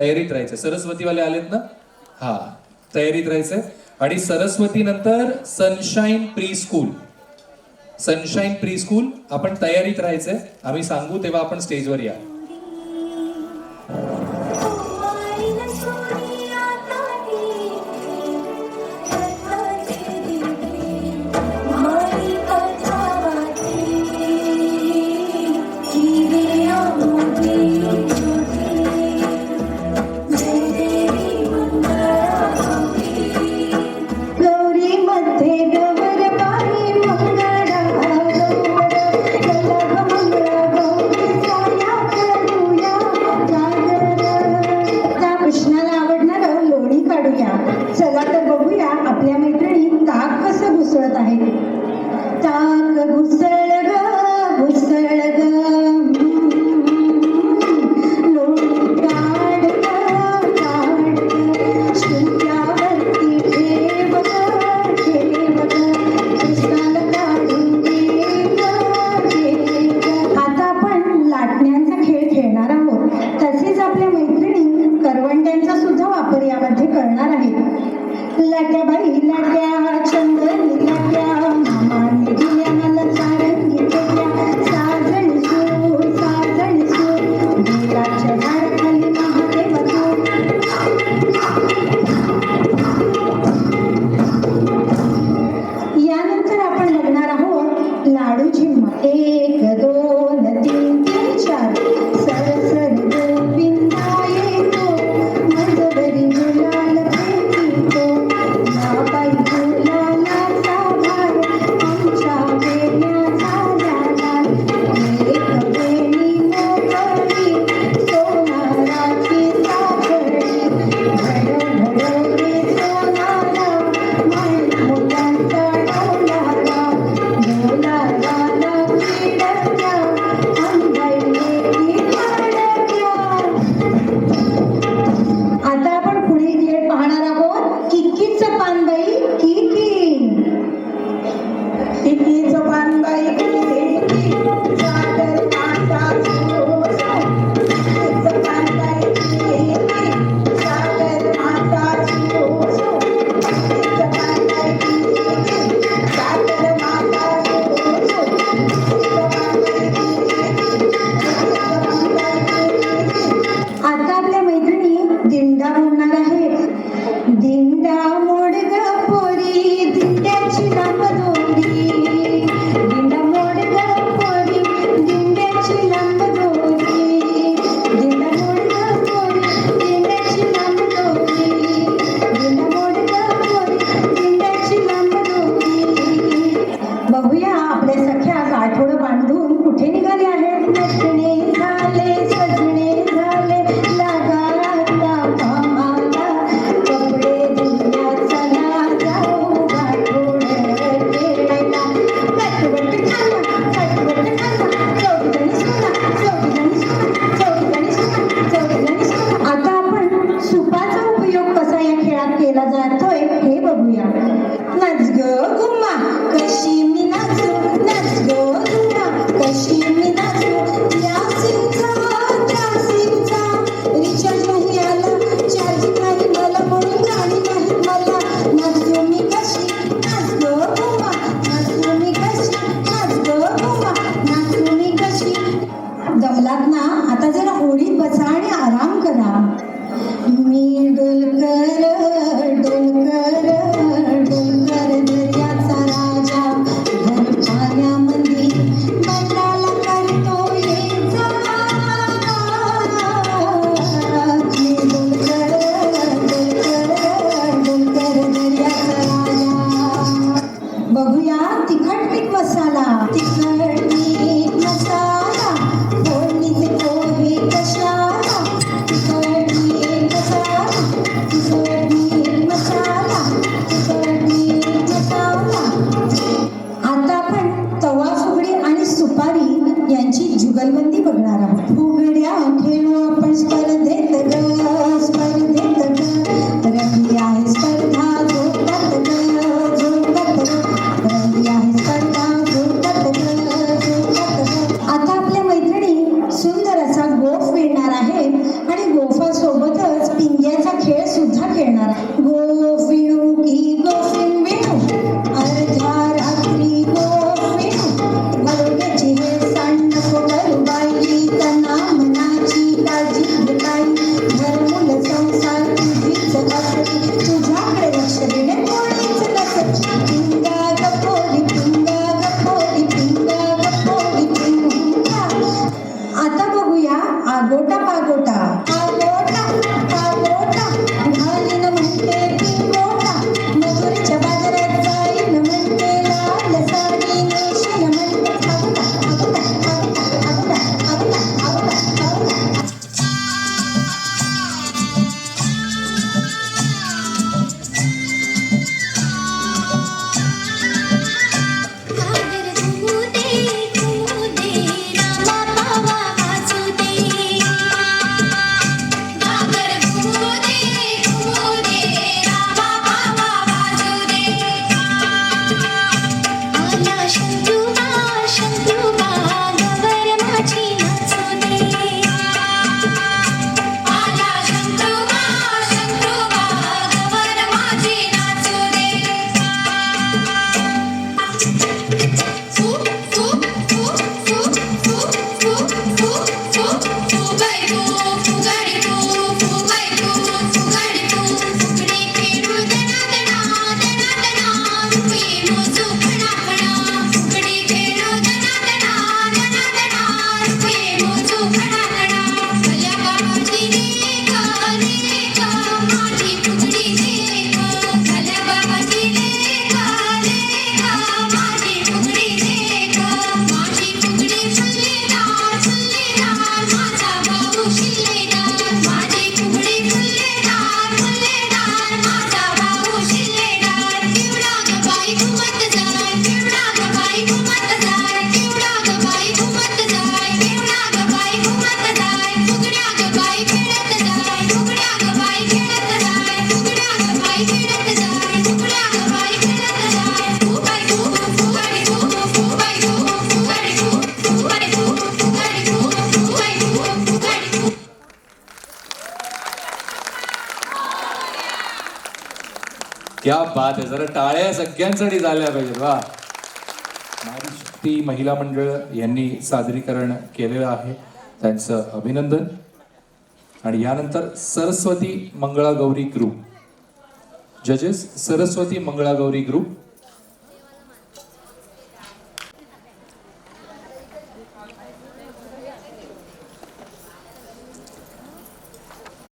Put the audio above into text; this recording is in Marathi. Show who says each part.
Speaker 1: तयारीत राहायचं. सरस्वतीवाले आलेत ना? हा तयारीत राहायचंय आणि सरस्वती नंतर sunshine pre school sunshine pre school आपण तयारीत राहायचंय आम्ही सांगू तेव्हा आपण स्टेजवर या.
Speaker 2: Krishna वापर यामध्ये करणार आहे लाट्याबाई लाट्या
Speaker 1: क्या बात आहे. जरा टाळ्या सगळ्यांसाठी झाल्या पाहिजेत. वा. नारी शक्ती महिला मंडळ यांनी सादरीकरण केलेलं आहे. त्यांचं अभिनंदन. आणि यानंतर सरस्वती मंगळागौरी ग्रुप. जजेस सरस्वती मंगळागौरी ग्रुप.